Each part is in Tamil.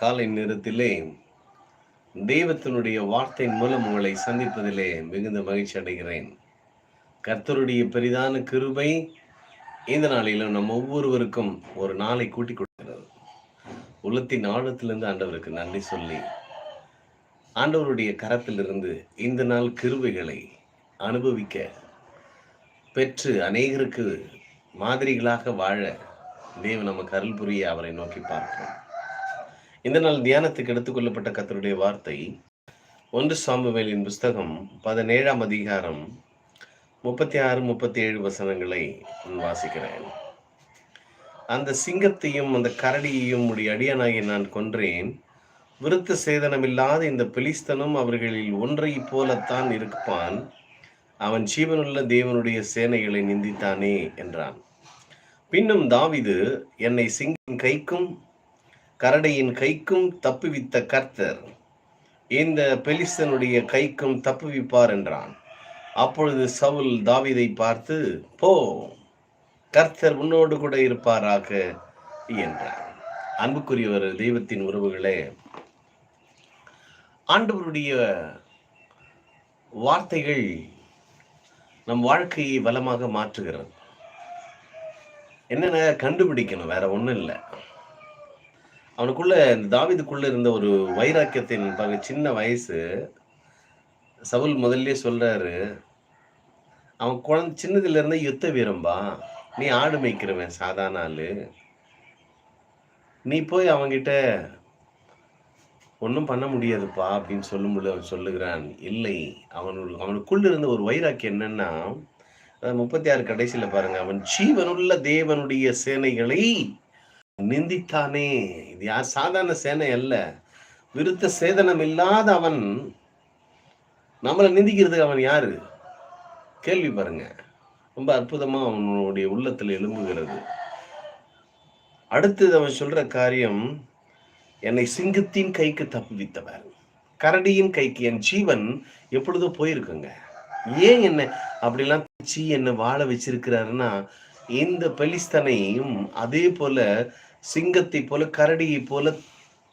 காலை நேரத்திலே தெய்வத்தினுடைய வார்த்தை மூலம் உங்களை சந்திப்பதிலே மிகுந்த மகிழ்ச்சி அடைகிறேன். கர்த்தருடைய பெரிதான கிருபை இந்த நாளிலும் நம் ஒவ்வொருவருக்கும் ஒரு நாளை கூட்டி கொடுக்கிறது. உள்ளத்தின் ஆழத்திலிருந்து ஆண்டவருக்கு நன்றி சொல்லி ஆண்டவருடைய கரத்திலிருந்து இந்த நாள் கிருபைகளை அனுபவிக்க பெற்று அநேகருக்கு மாதிரிகளாக வாழ தேவன் நமக்கு அருள் புரிய அவரை நோக்கி பார்க்கிறோம் இந்த நாள் தியானத்துக்கு எடுத்துக்கொள்ளப்பட்ட கத்தருடைய வார்த்தை ஒன்று சாம்புவேலின் புஸ்தகம் பதினேழாம் அதிகாரம் முப்பத்தி ஆறு முப்பத்தி ஏழு வசனங்களை நான் வாசிக்கிறேன். அந்த சிங்கத்தையும் அந்த கரடியையும் உடைய அடியனாகி நான் கொன்றேன். விருத்த சேதனமில்லாத இந்த பிலிஸ்தனும் அவர்களில் ஒன்றைப் போலத்தான் இருப்பான். அவன் ஜீவனுள்ள தேவனுடைய சேனைகளை நிந்தித்தானே என்றான். பின்னும் தாவிது என்னை சிங்கின் கைக்கும் கரடையின் கைக்கும் தப்புவித்த கர்த்தர். இந்த பெலிஸ்தனுடைய கைக்கும் தப்புவிப்பார் என்றான். அப்பொழுது சவுல் தாவிதை பார்த்து போ கர்த்தர் உன்னோடு கூட இருப்பாராக என்றார். அன்புக்குரியவர் தெய்வத்தின் உறவுகளே ஆண்டவருடைய வார்த்தைகள் நம் வாழ்க்கையை வளமாக மாற்றுகிறது. என்னென்ன கண்டுபிடிக்கணும்? வேற ஒன்றும் இல்லை. அவனுக்குள்ள இந்த தாவிதுக்குள்ள இருந்த ஒரு வைராக்கியத்தின் பாருங்க சின்ன வயசு சவுல் முதல்ல சொல்றாரு அவன் குழந்தை சின்னதுல இருந்தே யுத்த வீரம்பா. நீ ஆடு மேய்க்கிறவன் சாதாரண ஆளு. நீ போய் அவன்கிட்ட ஒன்றும் பண்ண முடியாதுப்பா அப்படின்னு சொல்லும்போது அவன் சொல்லுகிறான் இல்லை அவனு அவனுக்குள்ள இருந்த ஒரு வைராக்கியம் என்னன்னா முப்பத்தி ஆறு கடைசியில் பாருங்க அவன் ஜீவனுள்ள தேவனுடைய சேனைகளை நிந்தித்தானே? இது யார்? சாதாரண சேனை அல்ல. விருத்த சேதனம் இல்லாத அவன் நம்மளை நிந்திக்கிறதுக்கு அவன் யாரு? கேள்வி பாருங்க. ரொம்ப அற்புதமா அவனுடைய உள்ளத்துல எழும்புகிறது. அடுத்தது அவன் சொல்ற காரியம் என்னை சிங்கத்தின் கைக்கு தப்புவித்தவர். கரடியின் கைக்கு என் ஜீவன் எப்பொழுதோ போயிருக்குங்க. ஏன் என்ன அப்படிலாம் பிச்சு என்ன வாழ வச்சிருக்கிறாருன்னா இந்த பெலிஸ்தனையும் அதே போல சிங்கத்தை போல கரடியை போல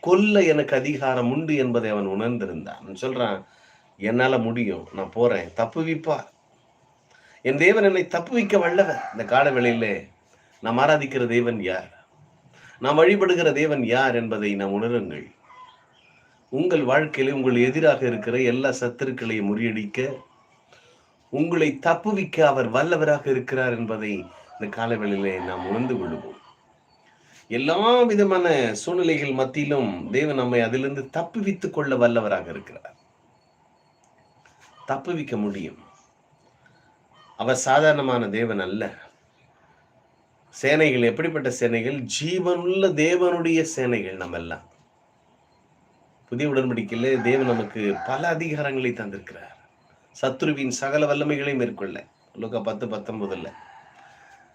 கொல்ல எனக்கு அதிகாரம் உண்டு என்பதை அவன் உணர்ந்திருந்தான். சொல்றான் என்னால முடியும். நான் போறேன். தப்புவிப்பா. என் தேவன் என்னை தப்புவிக்க வல்லவர். இந்த கால வேளையிலே நாம் ஆராதிக்கிற தேவன் யார்? நாம் வழிபடுகிற தேவன் யார் என்பதை நாம் உணருங்கள். உங்கள் வாழ்க்கையில உங்கள் எதிராக இருக்கிற எல்லா சத்துருக்களையும் முறியடிக்க உங்களை தப்புவிக்க அவர் வல்லவராக இருக்கிறார் என்பதை இந்த காலவெளியிலே நாம் உணர்ந்து கொள்வோம். எல்லா விதமான சூழ்நிலைகள் மத்தியிலும் தேவன் நம்மை அதிலிருந்து தப்புவித்துக் கொள்ள வல்லவராக இருக்கிறார். தப்புவிக்க முடியும். அவர் சாதாரணமான தேவன் அல்ல. சேனைகள் எப்படிப்பட்ட சேனைகள்? ஜீவனுள்ள தேவனுடைய சேனைகள் நம்ம எல்லாம் புதிய உடன்படிக்கையில் தேவன் நமக்கு பல அதிகாரங்களை தந்திருக்கிறார். சத்ருவின் சகல வல்லமைகளை மேற்கொள்ள. லோக பத்து பத்தொன்பதுல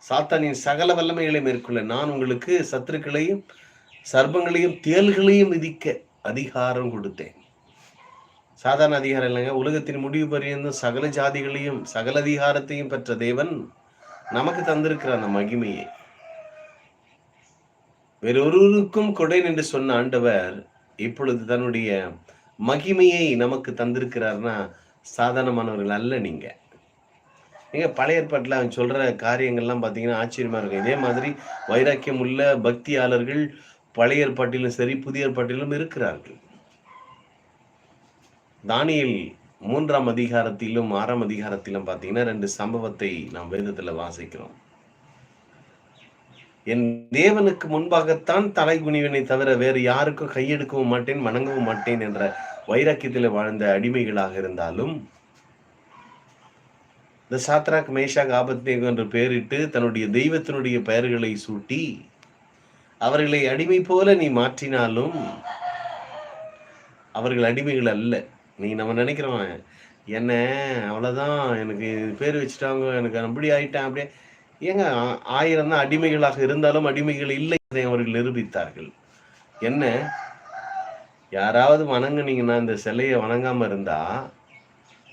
சாத்தானின் சகல வல்லமைகளை மேற்கொள்ள நான் உங்களுக்கு சத்துருக்களையும் சர்ப்பங்களையும் தேள்களையும் விதிக்க அதிகாரம் கொடுத்தேன். சாதாரண அதிகாரம் இல்லைங்க. உலகத்தின் முடிவு பரியந்தும் சகல ஜாதிகளையும் சகல அதிகாரத்தையும் பெற்ற தேவன் நமக்கு தந்திருக்கிற அந்த மகிமையை. வேறொருவருக்கும் கொடேன் என்று சொன்ன ஆண்டவர் இப்பொழுது தன்னுடைய மகிமையை நமக்கு தந்திருக்கிறார்னா சாதாரணமானவர்கள் அல்ல நீங்கள் நீங்க பழைய ஏற்பாட்டில் அவன் சொல்கிற காரியங்கள்லாம் பார்த்தீங்கன்னா ஆச்சரியமாக இருக்கும். இதே மாதிரி வைராக்கியம் உள்ள பக்தியாளர்கள் பழைய ஏற்பாட்டிலும் சரி புதிய ஏற்பாட்டிலும் இருக்கிறார்கள். தானியல் மூன்றாம் அதிகாரத்திலும் ஆறாம் அதிகாரத்திலும் பார்த்தீங்கன்னா ரெண்டு சம்பவத்தை நாம் வேதத்தில் வாசிக்கிறோம். என் தேவனுக்கு முன்பாகத்தான் தலை குனிவனை தவிர வேறு யாருக்கும் கையெடுக்கவும் மாட்டேன் வணங்கவும் மாட்டேன் என்ற வைராக்கியத்தில் வாழ்ந்த அடிமைகளாக இருந்தாலும் இந்த சாத்ராக் மேஷாக் ஆபத்னேகம் என்று பெயரிட்டு தன்னுடைய தெய்வத்தினுடைய பெயர்களை சூட்டி அவர்களை அடிமை போல நீ மாற்றினாலும் அவர்கள் அடிமைகள் அல்ல. நீ நம்ம நினைக்கிறவன் என்ன அவ்வளோதான் எனக்கு பேர் வச்சுட்டாங்க எனக்கு அப்படி ஆயிட்டேன் அப்படியே. ஏங்க ஆ- ஆயிரம் தான் அடிமைகளாக இருந்தாலும் அடிமைகள் இல்லை அதை அவர்கள் நிரூபித்தார்கள். என்ன? யாராவது வணங்குனீங்கன்னா இந்த சிலையை வணங்காமல் இருந்தால்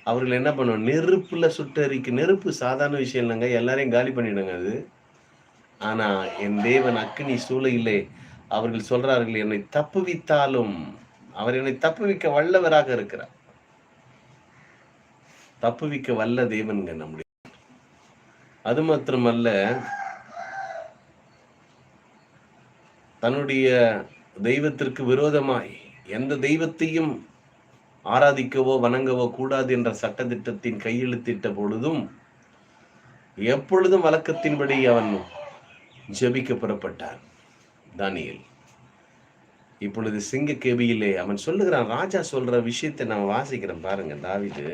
அவர்கள் என்ன பண்ணுவோம் நெருப்புல சுட்டரிக்கு நெருப்பு. சாதாரண விஷயம் இல்லைங்க. எல்லாரையும் காலி பண்ணிடுங்க அது. ஆனா என் தேவன் அக்னி சூளையிலே அவர்கள் சொல்றார்கள் என்னை தப்புவித்தாலும் அவர் என்னை தப்புவிக்க வல்லவராக இருக்கிறார். தப்புவிக்க வல்ல தேவனுங்க நம்முடைய அது மாத்திரமல்ல தன்னுடைய தெய்வத்திற்கு விரோதமாய் எந்த தெய்வத்தையும் ஆராதிக்கவோ வணங்கவோ கூடாது என்ற சட்டத்திட்டத்தின் கையெழுத்திட்ட பொழுதும் எப்பொழுதும் வழக்கத்தின்படி அவன் ஜெபிக்க புறப்பட்டான். தானியல் இப்பொழுது சிங்க கேபியிலே அவன் சொல்லுகிறான் ராஜா சொல்ற விஷயத்தை நான் வாசிக்கிறேன் பாருங்க தாவிது.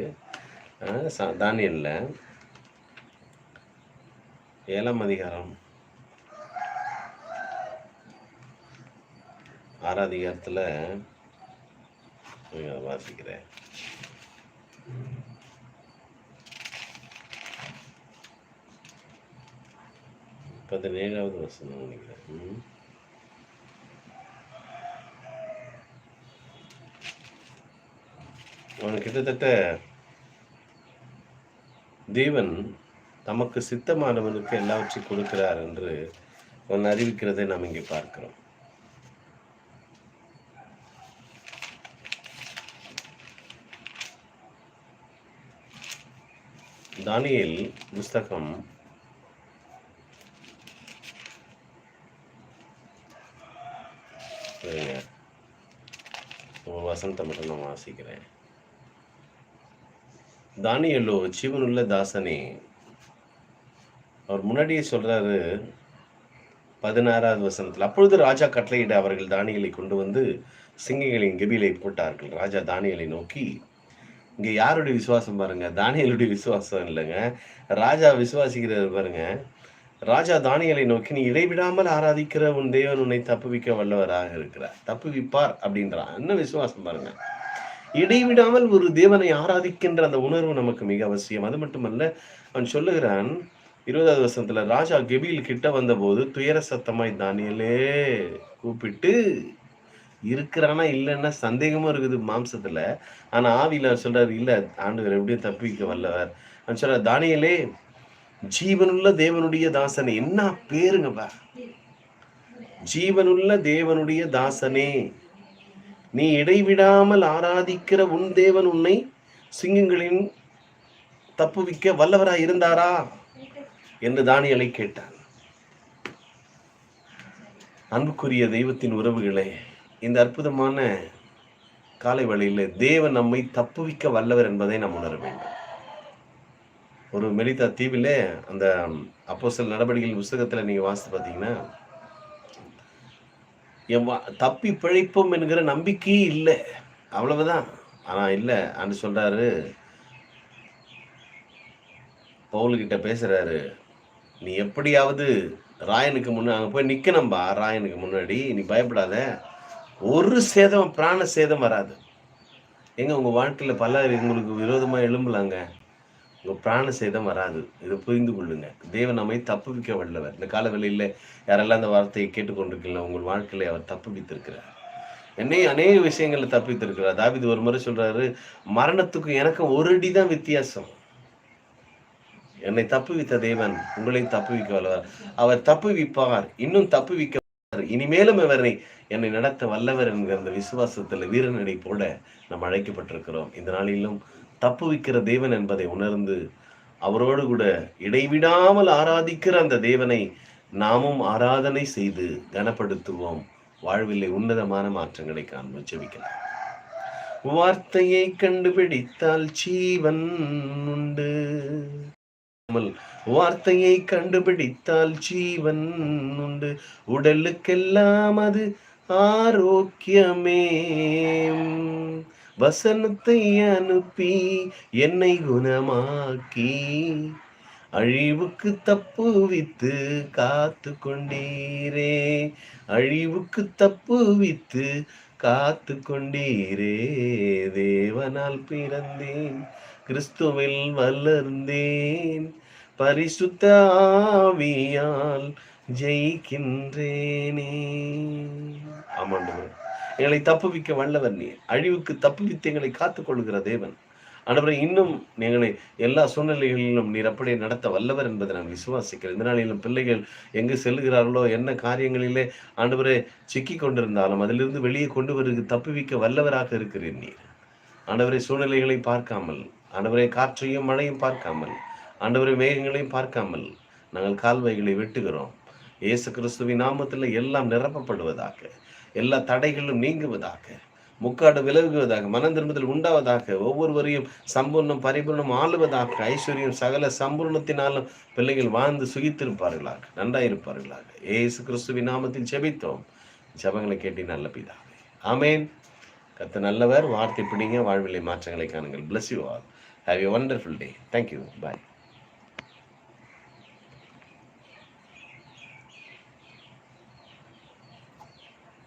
தானியல்ல ஏழாம் அதிகாரம். ஆறாவது அதிகாரத்தில் வாசிக்கிறேன் பதினேழாவது வசனம் நினைக்கிறேன் அவன் கிட்டத்தட்ட தேவன் தமக்கு சித்தமானவனுக்கு எல்லாவற்றையும் கொடுக்கிறார் என்று அவன் அறிவிக்கிறதை நாம் இங்கே பார்க்கிறோம். தானியல் புஸ்தகம். வசனத்தை மட்டும் நான் வாசிக்கிறேன். தானியலோ ஜீவனுள்ள தாசனே. அவர் முன்னாடியே சொல்றாரு பதினாறாவது வசனத்தில் அப்பொழுது ராஜா கட்டளையிட அவர்கள் தானியலை கொண்டு வந்து சிங்கங்களின் கெபிலை போட்டார்கள். ராஜா தானியலை நோக்கி இங்க யாருடைய விசுவாசம் பாருங்க? தானியலுடைய விசுவாசம் இல்லைங்க. ராஜா விசுவாசிக்கிறது பாருங்க. ராஜா தானியலை நோக்கி நீ இடைவிடாமல் ஆராதிக்கிற உன் தேவன் உன்னை தப்புவிக்க வல்லவராக இருக்கிறார். தப்புவிப்பார் அப்படின்றான். என்ன விசுவாசம் பாருங்க. இடைவிடாமல் ஒரு தேவனை ஆராதிக்கின்ற அந்த உணர்வு நமக்கு மிக அவசியம். அது மட்டுமல்ல அவன் சொல்லுகிறான் இருபதாவது வருஷத்துல ராஜா கெபியில் கிட்ட வந்தபோது துயர சத்தமாய் தானியலே கூப்பிட்டு இருக்கிறானா இல்லைன்னா சந்தேகமும் இருக்குது மாம்சத்துல. ஆனா ஆவியில சொல்றாரு இல்ல ஆண்டுகள் எப்படியும் தப்பிக்க வல்லவர். அவன் சொல்ற தானியலே ஜீவனுள்ள தேவனுடைய தாசனே. என்ன பேருங்கப்பா ஜீவனுள்ள தேவனுடைய தாசனே. நீ இடைவிடாமல் ஆராதிக்கிற உன் தேவன் உன்னை சிங்கங்களின் தப்புவிக்க வல்லவரா இருந்தாரா? என்று தானியலை கேட்டான். அன்புக்குரிய தெய்வத்தின் உறவுகளே இந்த அற்புதமான காலை வழியில் தேவன் நம்மை தப்புவிக்க வல்லவர் என்பதை நாம் உணர வேண்டும். ஒரு மெலிதா தீவில் அந்த அப்போ சில நடவடிக்கைகள் புஸ்தகத்தில் நீங்கள் வாசித்து பார்த்தீங்கன்னா தப்பி பிழைப்போம் என்கிற நம்பிக்கையே இல்லை. அவ்வளவுதான். ஆனால் இல்லை. அன்று சொல்கிறாரு பவுல்கிட்ட பேசுகிறாரு நீ எப்படியாவது ராயனுக்கு முன்னே அங்கே போய் நிற்கணும்பா ராயனுக்கு முன்னாடி நீ பயப்படாத. ஒரு சேதம் பிராண சேதம் வராது. எங்க உங்கள் வாழ்க்கையில் பல உங்களுக்கு விரோதமாக எழும்பலாங்க? உங்கள் பிராண சேதம் வராது. இதை புரிந்து கொள்ளுங்க. தேவன் நம்மை தப்புவிக்க வல்லவர். இந்த கால வெளியில் யாரெல்லாம் அந்த வார்த்தையை கேட்டுக்கொண்டிருக்கீங்களா உங்கள் வாழ்க்கையில அவர் தப்புவித்திருக்கிறார். என்னையும் அநேக விஷயங்களில் தப்பித்திருக்கிறார் தாவிது ஒரு முறை சொல்றாரு மரணத்துக்கும் எனக்கும் ஒரு அடி தான் வித்தியாசம். என்னை தப்புவித்த தேவன் உங்களையும் தப்புவிக்க வல்லவர். அவர் தப்புவிப்பார். இன்னும் தப்புவிக்க இனிமேலும் இவரை என்னை நடத்த வல்லவர் என்கிற அந்த விசுவாசத்தில் வீரநடை போட நாம் அழைக்கப்பட்டிருக்கிறோம். இந்த நாளிலும் தப்புவிக்கிற தேவன் என்பதை உணர்ந்து அவரோடு கூட இடைவிடாமல் ஆராதிக்கிற அந்த தேவனை நாமும் ஆராதனை செய்து கனப்படுத்துவோம். வாழ்வில்லை உன்னதமான மாற்றங்களை காண்போம். ஜெபிக்கலாம். வார்த்தையை கண்டுபிடித்தால் ஜீவன் உண்டு. வார்த்தையை கண்டுபிடித்தால் ஜீவன் உண்டு. உடலுக்கெல்லாம் அது ஆரோக்கியமே. வசனத்தை அனுப்பி என்னை குணமாக்கி. அழிவுக்கு தப்புவித்து காத்து கொண்டீரே அழிவுக்கு தப்புவித்து காத்து கொண்டீரே தேவனால் பிறந்தேன் கிறிஸ்துவில் வளர்ந்தேன். பரிசுத்த ஆவியால் ஜெயிக்கின்றேனே. ஆமாண்டவர். எங்களை தப்புவிக்க வல்லவர் நீ அழிவுக்கு தப்புவித்து எங்களை காத்து கொள்கிற தேவன். ஆண்டவரே இன்னும் எங்களை எல்லா சூழ்நிலைகளிலும் நீர் அப்படியே நடத்த வல்லவர் என்பதை நான் விசுவாசிக்கிறேன். இந்த நாளிலும் பிள்ளைகள் எங்கு செல்கிறார்களோ என்ன காரியங்களிலே ஆண்டவரே சிக்கி கொண்டிருந்தாலும் அதிலிருந்து வெளியே கொண்டு வருவது தப்புவிக்க வல்லவராக இருக்கிறேன் நீர். ஆண்டவரை சூழ்நிலைகளை பார்க்காமல் ஆண்டவரை காற்றையும் மழையும் பார்க்காமல் ஆண்டவரை மேகங்களையும் பார்க்காமல் நாங்கள் கால்வாய்களை வெட்டுகிறோம். இயேசு கிறிஸ்துவின் நாமத்தில் எல்லாம் நிரப்பப்படுவதாக எல்லா தடைகளும் நீங்குவதாக முக்காடு விலகுவதாக மனம் திரும்புதல் உண்டாவதாக ஒவ்வொருவரையும் சம்பூர்ணம் பரிபூர்ணம் ஆளுவதாக ஐஸ்வர்யம் சகல சம்பூர்ணத்தினாலும் பிள்ளைகள் வாழ்ந்து சுகித்திருப்பார்களாக நன்றாயிருப்பார்களாக. ஏசு கிறிஸ்துவின் நாமத்தில் ஜெபித்தோம். ஜபங்களை கேட்டி நல்ல பிதாவே. ஆமேன். கத்த நல்லவர் வார்த்தை பிடிங்க வாழ்விலை மாற்றங்களை காணுங்கள். Bless you all have you wonderful day thank you bye